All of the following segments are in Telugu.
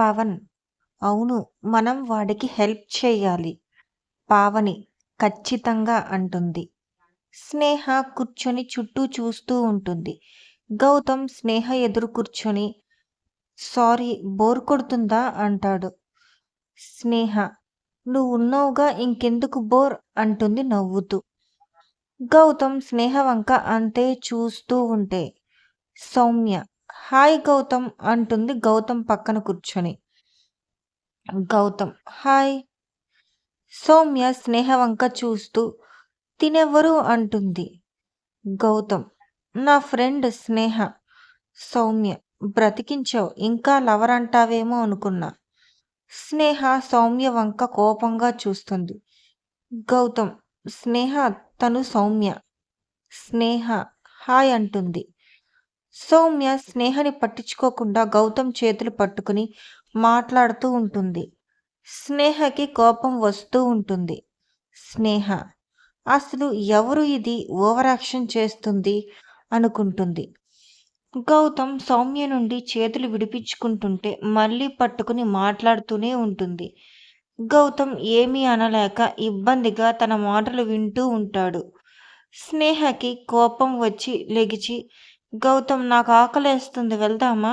పవన్. అవును మనం వాడికి హెల్ప్ చేయాలి. పావని ఖచ్చితంగా అంటుంది. స్నేహ కూర్చొని చుట్టూ చూస్తూ ఉంటుంది. గౌతమ్ స్నేహ ఎదురు కూర్చొని సారీ బోర్ కొడుతుందా? అంటాడు. స్నేహ నువ్వు ఉన్నావుగా ఇంకెందుకు బోర్? అంటుంది నవ్వుతూ. గౌతమ్ స్నేహ వంక అంతే చూస్తూ ఉంటే సౌమ్య హాయ్ గౌతమ్ అంటుంది. గౌతమ్ పక్కన కూర్చొని. గౌతమ్ హాయ్. సౌమ్య స్నేహ వంక చూస్తూ తినెవరు అంటుంది. గౌతమ్ నా ఫ్రెండ్ స్నేహ సౌమ్య బ్రతికించావు ఇంకా లవర్ అంటావేమో అనుకున్నా. స్నేహ సౌమ్య వంక కోపంగా చూస్తుంది. గౌతమ్ స్నేహ తను సౌమ్య. స్నేహ హాయ్ అంటుంది. సౌమ్య స్నేహని పట్టించుకోకుండా గౌతమ్ చేతులు పట్టుకుని మాట్లాడుతూ ఉంటుంది. స్నేహకి కోపం వస్తూ ఉంటుంది. స్నేహ అసలు ఎవరు ఇది ఓవర్ యాక్షన్ చేస్తుంది? అనుకుంటుంది. గౌతమ్ సౌమ్య నుండి చేతులు విడిపించుకుంటుంటే మళ్ళీ పట్టుకుని మాట్లాడుతూనే ఉంటుంది. గౌతమ్ ఏమీ అనలేక ఇబ్బందిగా తన మాటలు వింటూ ఉంటాడు. స్నేహకి కోపం వచ్చి లెగిచి గౌతమ్ నాకు ఆకలేస్తుంది వెళ్దామా?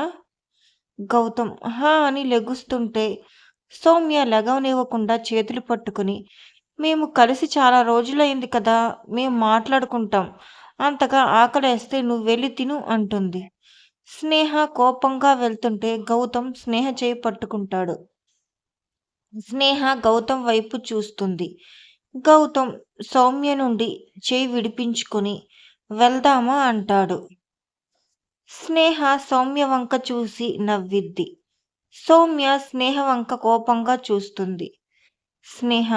గౌతమ్ హా అని లెగుస్తుంటే సౌమ్య లెగవనివ్వకుండా చేతులు పట్టుకుని మేము కలిసి చాలా రోజులైంది కదా మేము మాట్లాడుకుంటాం. అంతగా ఆకలేస్తే నువ్వు వెళ్ళి తిను అంటుంది. స్నేహ కోపంగా వెళ్తుంటే గౌతమ్ స్నేహ చేయి పట్టుకుంటాడు. స్నేహ గౌతమ్ వైపు చూస్తుంది. గౌతమ్ సౌమ్య నుండి చేయి విడిపించుకొని వెళ్దామా? అంటాడు. స్నేహ సౌమ్య వంక చూసి నవ్విద్ది. సౌమ్య స్నేహ వంక కోపంగా చూస్తుంది. స్నేహ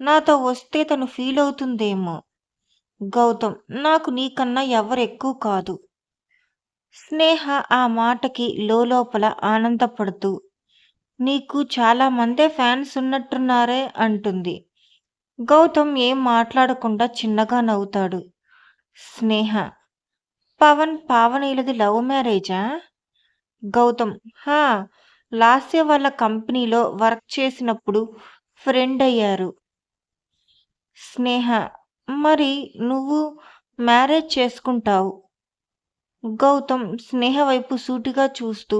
నాతో వస్తే తను ఫీల్ అవుతుందేమో. గౌతమ్ నాకు నీకన్నా ఎవరు ఎక్కువ కాదు. స్నేహ ఆ మాటకి లోపల ఆనందపడుతూ నీకు చాలా మందే ఫ్యాన్స్ ఉన్నట్టున్నారే అంటుంది. గౌతమ్ ఏం మాట్లాడకుండా చిన్నగా నవ్వుతాడు. స్నేహ పవన్ పావనీలది లవ్ మ్యారేజా? గౌతమ్ హా లాస్య వాళ్ళ కంపెనీలో వర్క్ చేసినప్పుడు ఫ్రెండ్ అయ్యారు. స్నేహ మరి నువ్వు మ్యారేజ్ చేసుకుంటావు. గౌతమ్ స్నేహ వైపు సూటిగా చూస్తూ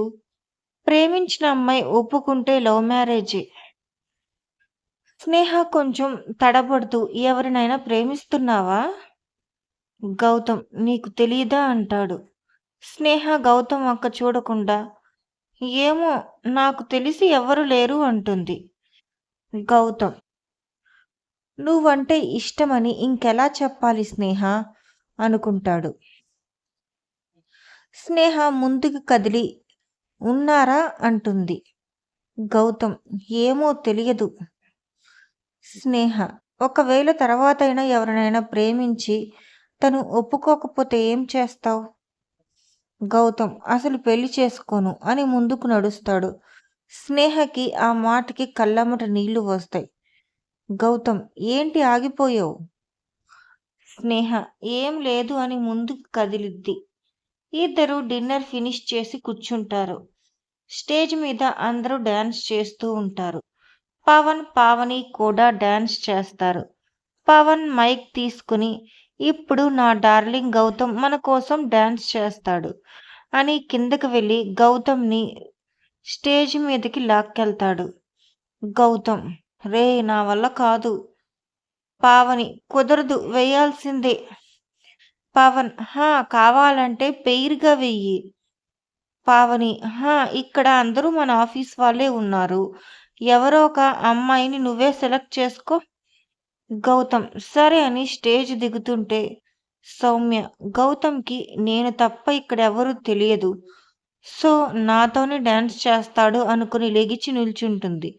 ప్రేమించిన అమ్మాయి ఒప్పుకుంటే లవ్ మ్యారేజే. స్నేహ కొంచెం తడబడుతూ ఎవరినైనా ప్రేమిస్తున్నావా? గౌతమ్ నీకు తెలియదా అంటాడు. స్నేహ గౌతమ్ అక్క చూడకుండా. ఏమో నాకు తెలిసి ఎవరు లేరు అంటుంది గౌతమ్. నువ్వంటే ఇష్టమని ఇంకెలా చెప్పాలి స్నేహ? అనుకుంటాడు. స్నేహ ముందుకు కదిలి ఉన్నారా? అంటుంది గౌతమ్. ఏమో తెలియదు స్నేహ. ఒకవేళ తర్వాతైనా ఎవరినైనా ప్రేమించి తను ఒప్పుకోకపోతే ఏం చేస్తావు? గౌతమ్ అసలు పెళ్ళి చేసుకోను అని ముందుకు నడుస్తాడు. స్నేహకి ఆ మాటకి కళ్ళమ్మట నీళ్ళు వస్తాయి. గౌతమ్ ఏంటి ఆగిపోయావు? స్నేహ ఏం లేదు అని ముందుకు కదిలిద్ది. ఇద్దరు డిన్నర్ ఫినిష్ చేసి కూర్చుంటారు. స్టేజ్ మీద అందరూ డాన్స్ చేస్తూ ఉంటారు. పవన్ పావని కూడా డాన్స్ చేస్తారు. పవన్ మైక్ తీసుకుని ఇప్పుడు నా డార్లింగ్ గౌతమ్ మన కోసం డాన్స్ చేస్తాడు. అని కిందకి వెళ్ళి గౌతమ్ని స్టేజ్ మీదకి లాక్కెళ్తాడు. గౌతమ్ రే నా వల్ల కాదు. పావని కుదరదు వేయాల్సిందే. పవన్ హా కావాలంటే పెయిర్గా వెయ్యి. పావని హా ఇక్కడ అందరూ మన ఆఫీస్ వాళ్ళే ఉన్నారు. ఎవరో ఒక అమ్మాయిని నువ్వే సెలెక్ట్ చేసుకో. గౌతమ్ సరే అని స్టేజ్ దిగుతుంటే సౌమ్య గౌతమ్కి నేను తప్ప ఇక్కడ ఎవరు తెలియదు. సో నాతోనే డ్యాన్స్ చేస్తాడు అనుకుని లెగిచి నిల్చుంటుంది.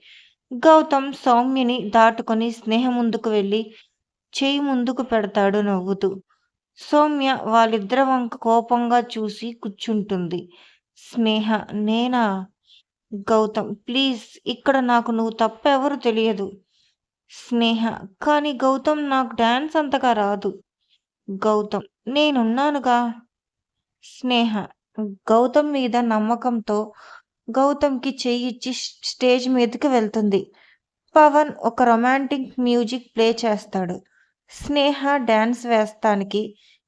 గౌతమ్ సౌమ్యని దాటుకొని స్నేహ ముందుకు వెళ్ళి చేయి ముందుకు పెడతాడు నవ్వుతూ. సౌమ్య వాళ్ళిద్దరి వంక కోపంగా చూసి కూర్చుంటుంది. స్నేహ నేనా? గౌతమ్ ప్లీజ్ ఇక్కడ నాకు నువ్వు తప్ప ఎవరు తెలియదు. స్నేహ కానీ గౌతమ్ నాకు డాన్స్ అంతగా రాదు. గౌతమ్ నేనున్నానుగా? స్నేహ గౌతమ్ మీద నమ్మకంతో గౌతమ్కి చెయ్యిచ్చి స్టేజ్ మీదకి వెళ్తుంది. పవన్ ఒక రొమాంటిక్ మ్యూజిక్ ప్లే చేస్తాడు. స్నేహ డ్యాన్స్ వేస్తానికి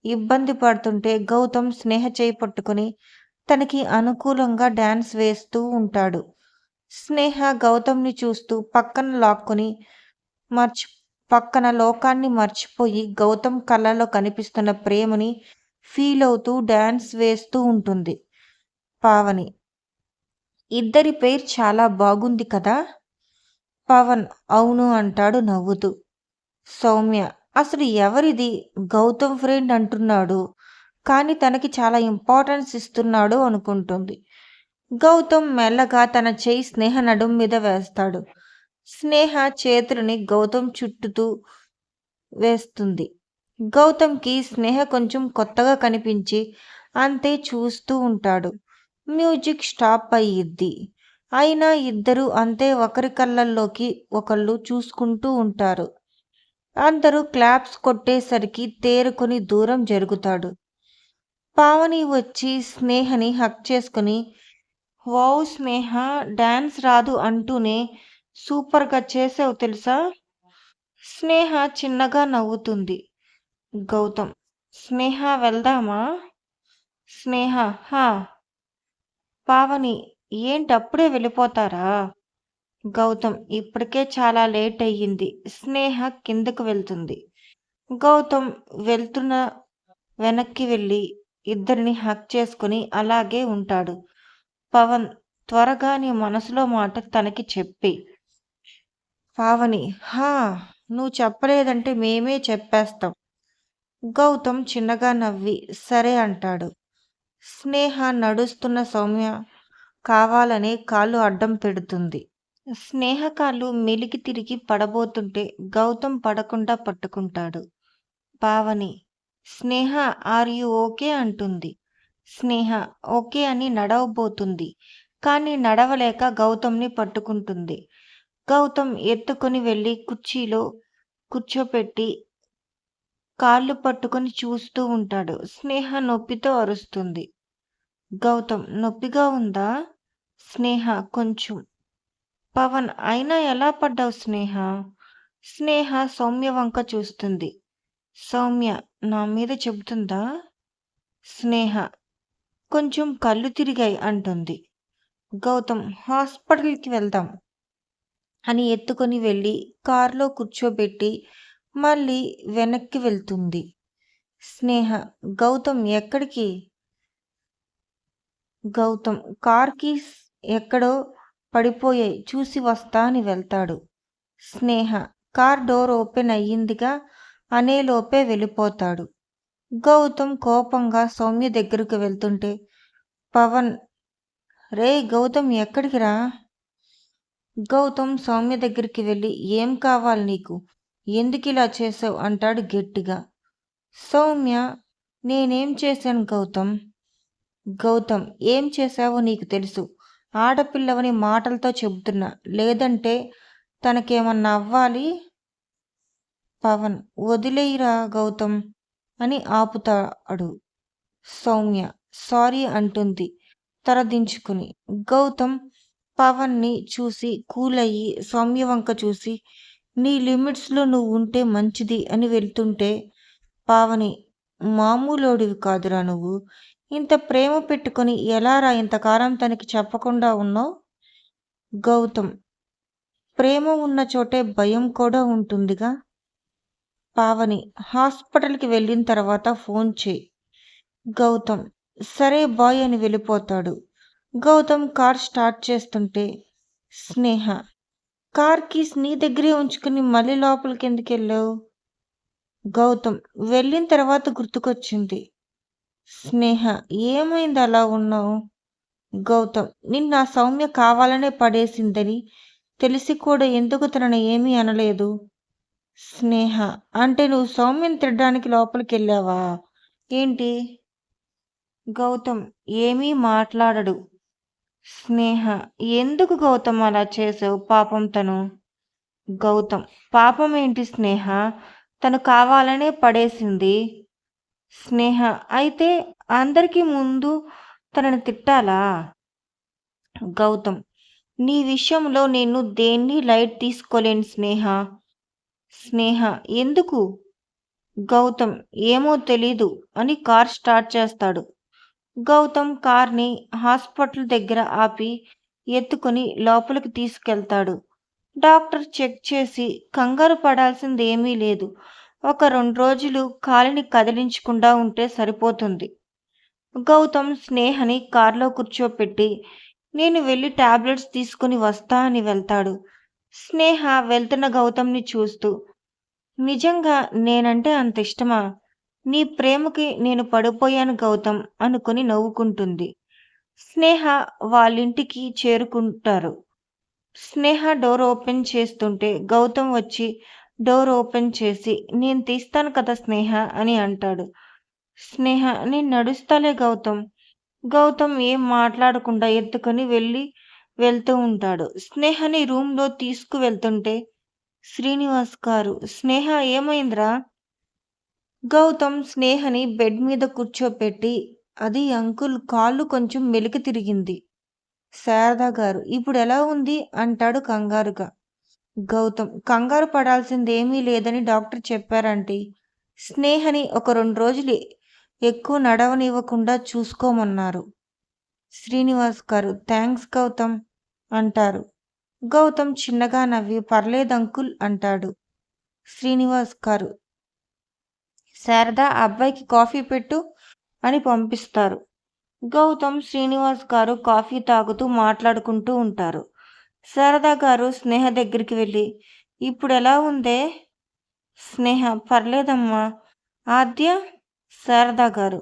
ఇబ్బంది పడుతుంటే గౌతమ్ స్నేహ చేయి పట్టుకుని తనకి అనుకూలంగా డ్యాన్స్ వేస్తూ ఉంటాడు. స్నేహ గౌతమ్ని చూస్తూ పక్కన లాక్కుని మర్చి పక్కన లోకాన్ని మర్చిపోయి గౌతమ్ కళ్ళలో కనిపిస్తున్న ప్రేమని ఫీల్ అవుతూ డ్యాన్స్ వేస్తూ ఉంటుంది. పావని ఇద్దరి పేరు చాలా బాగుంది కదా? పవన్ అవును అంటాడు నవ్వుతూ. సౌమ్య అసలు ఎవరిది? గౌతమ్ ఫ్రెండ్ అంటున్నాడు. కానీ తనకి చాలా ఇంపార్టెన్స్ ఇస్తున్నాడు అనుకుంటుంది. గౌతమ్ మెల్లగా తన చేయి స్నేహ నడుం మీద వేస్తాడు. స్నేహ చేతులని గౌతమ్ చుట్టుతూ వేస్తుంది. గౌతమ్కి స్నేహ కొంచెం కొత్తగా కనిపించి అంతే చూస్తూ ఉంటాడు. మ్యూజిక్ స్టాప్ అయ్యిద్ది అయినా ఇద్దరు అంతే ఒకరి కళ్ళల్లోకి ఒకళ్ళు చూసుకుంటూ ఉంటారు. అందరూ క్లాప్స్ కొట్టేసరికి తేరుకొని దూరం జరుగుతాడు. పావని వచ్చి స్నేహని హక్ చేసుకుని వావ్ స్నేహ డ్యాన్స్ రాదు అంటూనే సూపర్గా చేసావు తెలుసా? స్నేహ చిన్నగా నవ్వుతుంది. గౌతమ్ స్నేహ వెళ్దామా? స్నేహ హా. పావని ఏంటి అప్పుడే వెళ్ళిపోతారా? గౌతమ్ ఇప్పటికే చాలా లేట్ అయ్యింది స్నేహ కిందకు వెళ్తుంది. గౌతమ్ వెళ్తున్న వెనక్కి వెళ్ళి ఇద్దరిని హక్ చేసుకుని అలాగే ఉంటాడు. పవన్ త్వరగా నీ మనసులో మాట తనకి చెప్పి పావని హా నువ్వు చెప్పలేదంటే మేమే చెప్పేస్తాం. గౌతమ్ చిన్నగా నవ్వి సరే అంటాడు. స్నేహ నడుస్తున్న సౌమ్య కావాలనే కాళ్ళు అడ్డం పెడుతుంది. స్నేహ కాళ్ళు మెలికి తిరిగి పడబోతుంటే గౌతమ్ పడకుండా పట్టుకుంటాడు. Pavani Sneha are you okay? అంటుంది. స్నేహ ఓకే అని నడవబోతుంది. కానీ నడవలేక గౌతమ్ని పట్టుకుంటుంది. గౌతమ్ ఎత్తుకొని వెళ్ళి కుర్చీలో కూర్చోపెట్టి కాళ్ళు పట్టుకొని చూస్తూ ఉంటాడు. స్నేహ నొప్పితో అరుస్తుంది. గౌతమ్ నొప్పిగా ఉందా? స్నేహ కొంచెం. పవన్ అయినా ఎలా పడ్డావు స్నేహ? స్నేహ సౌమ్య వంక చూస్తుంది. సౌమ్య నా మీద చెబుతుందా? స్నేహ కొంచెం కళ్ళు తిరిగాయి అంటుంది. గౌతమ్ హాస్పిటల్కి వెళ్దాం. అని ఎత్తుకొని వెళ్ళి కారులో కూర్చోబెట్టి మళ్ళీ వెనక్కి వెళ్తుంది. స్నేహ గౌతమ్ ఎక్కడికి? గౌతమ్ కార్ కీస్ ఎక్కడో పడిపోయాయి చూసి వస్తా అని వెళ్తాడు. స్నేహ కార్ డోర్ ఓపెన్ అయ్యిందిగా అనేలోపే వెళ్ళిపోతాడు. గౌతమ్ కోపంగా సౌమ్య దగ్గరకు వెళ్తుంటే పవన్ రే గౌతమ్ ఎక్కడికి రా? గౌతమ్ సౌమ్య దగ్గరికి వెళ్ళి ఏం కావాలి నీకు? ఎందుకు ఇలా చేసావు అంటాడు గట్టిగా. సౌమ్య నేనేం చేశాను గౌతమ్? గౌతమ్ ఏం చేశావో నీకు తెలుసు. ఆడపిల్లవని మాటలతో చెబుతున్నా. లేదంటే తనకేమన్నా అవ్వాలి? పవన్ వదిలేయిరా గౌతమ్ అని ఆపుతాడు సౌమ్య. సారీ అంటుంది తలదించుకుని. గౌతమ్ పవన్ని చూసి కూలయ్యి సౌమ్య వంక చూసి నీ లిమిట్స్లో నువ్వు ఉంటే మంచిది అని వెళ్తుంటే పావని మామూలోడివి కాదురా నువ్వు. ఇంత ప్రేమ పెట్టుకొని ఎలారా ఇంతకాలం తనకి చెప్పకుండా ఉన్నావు? గౌతమ్ ప్రేమ ఉన్న చోటే భయం కూడా ఉంటుందిగా. పావని హాస్పిటల్కి వెళ్ళిన తర్వాత ఫోన్ చేయి. గౌతమ్ సరే బాయ్ అని వెళ్ళిపోతాడు. గౌతమ్ కార్ స్టార్ట్ చేస్తుంటే స్నేహ కార్ కీస్ నీ దగ్గరే ఉంచుకుని మళ్ళీ లోపలికి ఎందుకు వెళ్ళావు గౌతమ్ వెళ్ళిన తర్వాత గుర్తుకొచ్చింది. స్నేహ ఏమైంది అలా ఉన్నావు? గౌతమ్ నిన్న సౌమ్య కావాలనే పడేసిందని తెలిసి కూడా ఎందుకు తనని ఏమీ అనలేదు? స్నేహ అంటే నువ్వు సౌమ్యం తినడానికి లోపలికి వెళ్ళావా ఏంటి? గౌతమ్ ఏమీ మాట్లాడడు. స్నేహ. ఎందుకు గౌతమ్ అలా చేసావు పాపం తను. గౌతమ్. పాపం ఏంటి స్నేహ? తను కావాలనే పడేసింది. స్నేహ. అయితే అందరికీ ముందు తనని తిట్టాలా? గౌతమ్. నీ విషయంలో నేను దేన్ని లైట్ తీసుకోలేను స్నేహ? స్నేహ. ఎందుకు? గౌతమ్. ఏమో తెలీదు అని కార్ స్టార్ట్ చేస్తాడు. గౌతమ్ కార్ని హాస్పిటల్ దగ్గర ఆపి ఎత్తుకుని లోపలికి తీసుకెళ్తాడు. డాక్టర్ చెక్ చేసి కంగారు పడాల్సింది ఏమీ లేదు. ఒక రెండు రోజులు కాలిని కదిలించకుండా ఉంటే సరిపోతుంది. గౌతమ్ స్నేహని కార్లో కూర్చోపెట్టి నేను వెళ్ళి టాబ్లెట్స్ తీసుకుని వస్తా అని వెళ్తాడు. స్నేహ వెళ్తున్న గౌతమ్ని చూస్తూ నిజంగా నేనంటే అంత ఇష్టమా? నీ ప్రేమకి నేను పడిపోయాను గౌతమ్ అనుకుని నవ్వుకుంటుంది. స్నేహ వాళ్ళింటికి చేరుకుంటారు. స్నేహ డోర్ ఓపెన్ చేస్తుంటే గౌతమ్ వచ్చి డోర్ ఓపెన్ చేసి నేను తీస్తాను కదా స్నేహ అని అంటాడు. స్నేహ నేను నడుస్తాలే గౌతమ్. గౌతమ్ ఏం మాట్లాడకుండా ఎత్తుకొని వెళ్ళి వెళ్తూ ఉంటాడు. స్నేహని రూమ్లో తీసుకువెళ్తుంటే శ్రీనివాస్ గారు స్నేహ ఏమైందిరా? గౌతమ్ స్నేహని బెడ్ మీద కూర్చోపెట్టి అది అంకుల్ కాళ్ళు కొంచెం మెలికి తిరిగింది. శారదా గారు ఇప్పుడు ఎలా ఉంది? అంటాడు కంగారుగా. గౌతమ్ కంగారు పడాల్సిందేమీ లేదని డాక్టర్ చెప్పారంటే స్నేహని ఒక రెండు రోజులు ఎక్కువ నడవనివ్వకుండా చూసుకోమన్నారు. శ్రీనివాస్ గారు థ్యాంక్స్ గౌతమ్ అంటారు. గౌతమ్ చిన్నగా నవ్వి పర్లేదు అంకుల్ అంటాడు. శ్రీనివాస్ గారు శారద అబ్బాయికి కాఫీ పెట్టు అని పంపిస్తారు. గౌతమ్ శ్రీనివాస్ గారు కాఫీ తాగుతూ మాట్లాడుకుంటూ ఉంటారు. శారదా గారు స్నేహ దగ్గరికి వెళ్ళి ఇప్పుడు ఎలా ఉందే? స్నేహ పర్లేదమ్మా. ఆద్య శారదా గారు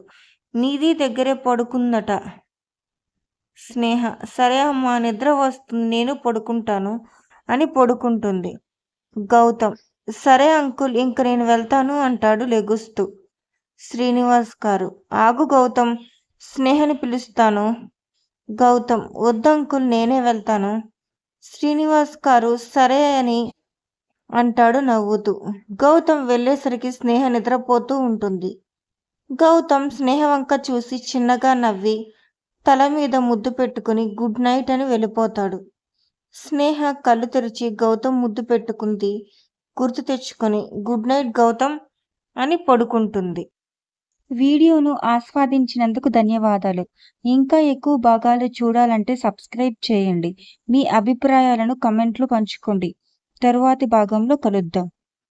నీది దగ్గరే పడుకుందట. స్నేహ సరే అమ్మా నిద్ర వస్తుంది నేను పడుకుంటాను అని పడుకుంటుంది. గౌతమ్ సరే అంకుల్ ఇంక నేను వెళ్తాను అంటాడు లెగుస్తూ. శ్రీనివాస్ గారు ఆగు గౌతమ్ స్నేహని పిలుస్తాను. గౌతమ్ వద్దంకుల్ నేనే వెళ్తాను. శ్రీనివాస్ గారు సరే అని అంటాడు నవ్వుతూ. గౌతమ్ వెళ్ళేసరికి స్నేహ నిద్రపోతూ ఉంటుంది. గౌతమ్ స్నేహ వంక చూసి చిన్నగా నవ్వి తల మీద ముద్దు పెట్టుకుని గుడ్ నైట్ అని వెళ్ళిపోతాడు. స్నేహ కళ్ళు తెరిచి గౌతమ్ ముద్దు పెట్టుకుంది. గుర్తు తెచ్చుకొని గుడ్ నైట్ గౌతమ్ అని పడుకుంటుంది. వీడియోను ఆస్వాదించినందుకు ధన్యవాదాలు. ఇంకా ఎక్కువ భాగాలు చూడాలంటే సబ్స్క్రైబ్ చేయండి. మీ అభిప్రాయాలను కమెంట్లు పంచుకోండి. తరువాతి భాగంలో కలుద్దాం.